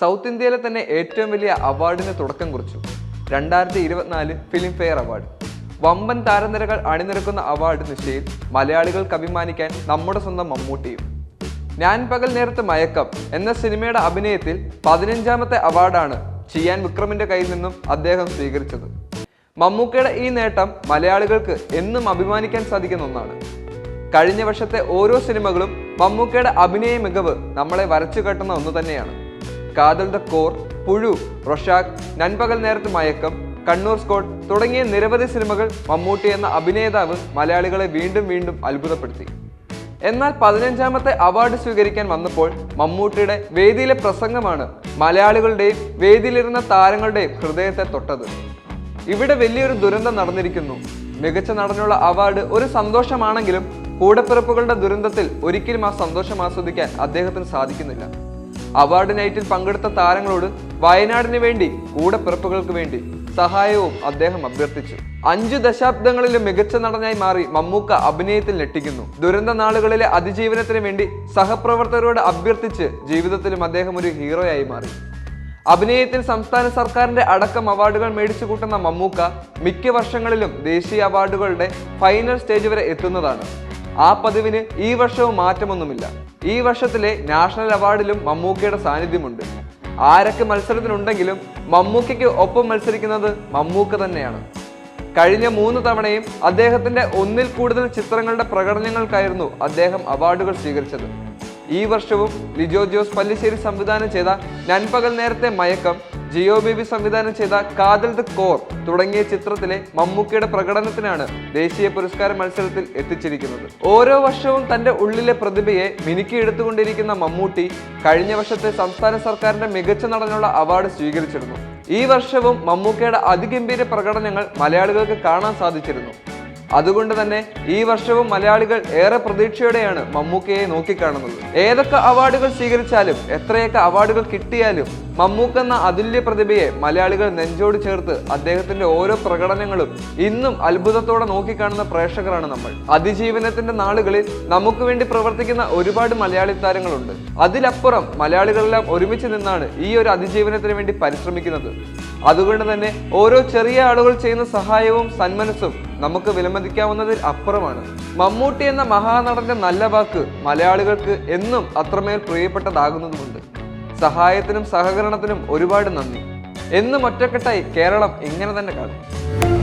South ഇന്ത്യയിലെ തന്നെ ഏറ്റവും വലിയ അവാർഡിന് തുടക്കം കുറിച്ചു. രണ്ടായിരത്തി ഇരുപത്തിനാല് ഫിലിം ഫെയർ അവാർഡ് വമ്പൻ താരനിരകൾ അണിനിരക്കുന്ന അവാർഡ് നിശ്ചയിൽ മലയാളികൾക്ക് അഭിമാനിക്കാൻ നമ്മുടെ സ്വന്തം മമ്മൂട്ടിയും. ഞാൻ പകൽ നേരത്തെ മയക്കം എന്ന സിനിമയുടെ അഭിനയത്തിൽ പതിനഞ്ചാമത്തെ അവാർഡാണ് ചിയാൻ വിക്രമിന്റെ കയ്യിൽ നിന്നും അദ്ദേഹം സ്വീകരിച്ചത്. മമ്മൂക്കയുടെ ഈ നേട്ടം മലയാളികൾക്ക് എന്നും അഭിമാനിക്കാൻ സാധിക്കുന്ന ഒന്നാണ്. കഴിഞ്ഞ വർഷത്തെ ഓരോ സിനിമകളും മമ്മൂക്കയുടെ അഭിനയ മികവ് നമ്മളെ വരച്ചു കെട്ടുന്ന ഒന്ന് തന്നെയാണ്. കാതൽ കോർ പുഴു റൊഷാഖ് നൻപകൽ നേരത്ത് മയക്കം കണ്ണൂർ സ്കോട്ട് തുടങ്ങിയ നിരവധി സിനിമകൾ മമ്മൂട്ടി എന്ന അഭിനേതാവ് മലയാളികളെ വീണ്ടും വീണ്ടും അത്ഭുതപ്പെടുത്തി. എന്നാൽ പതിനഞ്ചാമത്തെ അവാർഡ് സ്വീകരിക്കാൻ വന്നപ്പോൾ മമ്മൂട്ടിയുടെ വേദിയിലെ പ്രസംഗമാണ് മലയാളികളുടെയും വേദിയിലിരുന്ന താരങ്ങളുടെയും ഹൃദയത്തെ തൊട്ടത്. ഇവിടെ വലിയൊരു ദുരന്തം നടന്നിരിക്കുന്നു. മികച്ച നടനുള്ള അവാർഡ് ഒരു സന്തോഷമാണെങ്കിലും കൂടപ്പിറപ്പുകളുടെ ദുരന്തത്തിൽ ഒരിക്കലും ആ സന്തോഷം ആസ്വദിക്കാൻ അദ്ദേഹത്തിന് സാധിക്കുന്നില്ല. അവാർഡ് നൈറ്റിൽ പങ്കെടുത്ത താരങ്ങളോട് വയനാടിന് വേണ്ടി കൂടപ്പിറപ്പുകൾക്ക് വേണ്ടി സഹായവും അദ്ദേഹം അഭ്യർത്ഥിച്ചു. അഞ്ചു ദശാബ്ദങ്ങളിലും മികച്ച നടനായി മാറി മമ്മൂക്ക അഭിനയത്തിൽ ഞെട്ടിക്കുന്നു. ദുരന്ത നാളുകളിലെ അതിജീവനത്തിന് വേണ്ടി സഹപ്രവർത്തകരോട് അഭ്യർത്ഥിച്ച് ജീവിതത്തിലും അദ്ദേഹം ഒരു ഹീറോയായി മാറി. അഭിനയത്തിൽ സംസ്ഥാന സർക്കാരിന്റെ അടക്കം അവാർഡുകൾ മേടിച്ചു കൂട്ടുന്ന മമ്മൂക്ക മിക്ക വർഷങ്ങളിലും ദേശീയ അവാർഡുകളുടെ ഫൈനൽ സ്റ്റേജ് വരെ എത്തുന്നതാണ്. ആ പതിവിന് ഈ വർഷവും മാറ്റമൊന്നുമില്ല. ഈ വർഷത്തിലെ നാഷണൽ അവാർഡിലും മമ്മൂക്കയുടെ സാന്നിധ്യമുണ്ട്. ആരൊക്കെ മത്സരത്തിനുണ്ടെങ്കിലും മമ്മൂക്കയ്ക്ക് ഒപ്പം മത്സരിക്കുന്നത് മമ്മൂക്ക തന്നെയാണ്. കഴിഞ്ഞ മൂന്ന് തവണയും അദ്ദേഹത്തിന്റെ ഒന്നിൽ കൂടുതൽ ചിത്രങ്ങളുടെ പ്രകടനങ്ങൾക്കായിരുന്നു അദ്ദേഹം അവാർഡുകൾ സ്വീകരിച്ചത്. ഈ വർഷവും ലിജോ ജോസ് പല്ലിശ്ശേരി സംവിധാനം ചെയ്ത നൻപകൽ നേരത്തെ മയക്കം ജിയോ ബേബി സംവിധാനം ചെയ്ത കാതൽ ദ കോർ തുടങ്ങിയ ചിത്രത്തിലെ മമ്മൂക്കയുടെ പ്രകടനത്തിനാണ് ദേശീയ പുരസ്കാര മത്സരത്തിൽ എത്തിച്ചിരിക്കുന്നത്. ഓരോ വർഷവും തന്റെ ഉള്ളിലെ പ്രതിഭയെ മിനുക്കിയെടുത്തുകൊണ്ടിരിക്കുന്ന മമ്മൂട്ടി കഴിഞ്ഞ വർഷത്തെ സംസ്ഥാന സർക്കാരിന്റെ മികച്ച നടനുള്ള അവാർഡ് സ്വീകരിച്ചിരുന്നു. ഈ വർഷവും മമ്മൂക്കയുടെ അതിഗംഭീര പ്രകടനങ്ങൾ മലയാളികൾക്ക് കാണാൻ സാധിച്ചിരുന്നു. അതുകൊണ്ട് തന്നെ ഈ വർഷവും മലയാളികൾ ഏറെ പ്രതീക്ഷയോടെയാണ് മമ്മൂക്കയെ നോക്കിക്കാണുന്നത്. ഏതൊക്കെ അവാർഡുകൾ സ്വീകരിച്ചാലും എത്രയൊക്കെ അവാർഡുകൾ കിട്ടിയാലും മമ്മൂക്ക എന്ന അതുല്യ പ്രതിഭയെ മലയാളികൾ നെഞ്ചോട് ചേർത്ത് അദ്ദേഹത്തിന്റെ ഓരോ പ്രകടനങ്ങളും ഇന്നും അത്ഭുതത്തോടെ നോക്കിക്കാണുന്ന പ്രേക്ഷകരാണ് നമ്മൾ. അതിജീവനത്തിന്റെ നാളുകളിൽ നമുക്ക് വേണ്ടി പ്രവർത്തിക്കുന്ന ഒരുപാട് മലയാളി താരങ്ങളുണ്ട്. അതിലപ്പുറം മലയാളികളെല്ലാം ഒരുമിച്ച് നിന്നാണ് ഈ ഒരു അതിജീവനത്തിന് വേണ്ടി പരിശ്രമിക്കുന്നത്. അതുകൊണ്ട് തന്നെ ഓരോ ചെറിയ ആളുകൾ ചെയ്യുന്ന സഹായവും സന്മനസ്സും നമുക്ക് വിലമതിക്കാവുന്നതിൽ അപ്പുറമാണ്. മമ്മൂട്ടി എന്ന മഹാനടന്റെ നല്ല വാക്ക് മലയാളികൾക്ക് എന്നും അത്രമേൽ പ്രിയപ്പെട്ടതാകുന്നതുമുണ്ട്. സഹായത്തിനും സഹകരണത്തിനും ഒരുപാട് നന്ദി. എന്നും ഒറ്റക്കെട്ടായി കേരളം ഇങ്ങനെ തന്നെ കാണും.